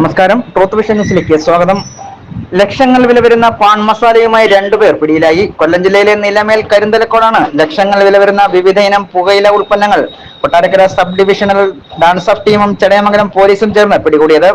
നമസ്കാരം. Truth vision ന്യൂസിലേക്ക് സ്വാഗതം. ലക്ഷങ്ങൾ വില വരുന്ന പാൺ മസാലയുമായി രണ്ടുപേർ പിടിയിലായി. കൊല്ലം ജില്ലയിലെ നിലമേൽ കരിന്തലക്കോടാണ് ലക്ഷങ്ങൾ വില വരുന്ന വിവിധ ഇനം പുകയില ഉൽപ്പന്നങ്ങൾ. Kottarakkara sub divisional DANSAF ടീമും ചടയമംഗലം പോലീസും ചേർന്ന് പിടികൂടിയത്.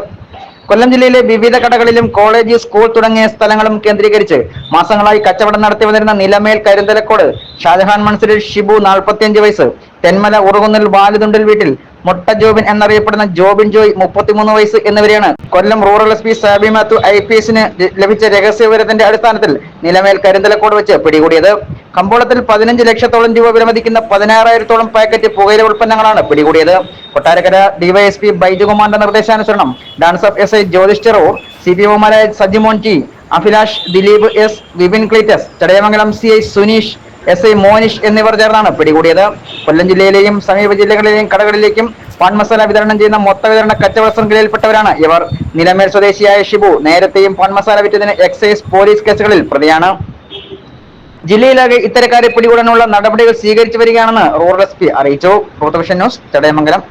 കൊല്ലം ജില്ലയിലെ വിവിധ കടകളിലും കോളേജ് സ്കൂൾ തുടങ്ങിയ സ്ഥലങ്ങളും കേന്ദ്രീകരിച്ച് മാസങ്ങളായി കച്ചവടം നടത്തി വന്നിരുന്ന നിലമേൽ കരിന്തലക്കോട് ഷാജഹാൻ മൺസൂരിൽ ഷിബു നാൽപ്പത്തിയഞ്ച് വയസ്സ് തെന്മല ഉറുകുന്നിൽ വാലുതുണ്ടിൽ വീട്ടിൽ മൊട്ട ജോബിൻ എന്നറിയപ്പെടുന്ന ജോബിൻ ജോയ് മുപ്പത്തിമൂന്ന് വയസ്സ് എന്നിവരെയാണ്. Kollam rural S P Sabi Mathew I P എസിന് ലഭിച്ച രഹസ്യവിവരത്തിന്റെ അടിസ്ഥാനത്തിൽ നിലമേൽ കരിന്തലക്കോട് വെച്ച് പിടികൂടിയത്. കമ്പോളത്തിൽ പതിനഞ്ച് ലക്ഷത്തോളം രൂപ വിലമതിക്കുന്ന പതിനാറായിരത്തോളം പാക്കറ്റ് പുകയില ഉൽപ്പന്നങ്ങളാണ് പിടികൂടിയത്. കൊട്ടാരക്കര ഡിവൈഎസ്പി ബൈജുകുമാറിന്റെ നിർദ്ദേശാനുസരണം DANSAF S I Jyothish Cherur C P ഒമാരായ Sajimon T Abhilash Dileep S Vipin Cleetus Chadayamangalam C I Suneesh S I Monish എന്നിവർ ചേർന്നാണ് പിടികൂടിയത്. കൊല്ലം ജില്ലയിലെയും സമീപ ജില്ലകളിലെയും കടകളിലേക്കും പാൻ മസാല വിതരണം ചെയ്യുന്ന മൊത്ത വിതരണ കച്ചവട ശൃംഖലയിൽപ്പെട്ടവരാണ് ഇവർ. നിലമേൽ സ്വദേശിയായ ഷിബു നേരത്തെയും പാൻ മസാല വിറ്റതിന് എക്സൈസ് പോലീസ് കേസുകളിൽ പ്രതിയാണ്. ജില്ലയിലാകെ ഇത്തരക്കാരെ പിടികൂടാനുള്ള നടപടികൾ സ്വീകരിച്ചു വരികയാണെന്ന് റൂറൽ എസ് പി അറിയിച്ചു. ന്യൂസ് ചടയമംഗലം.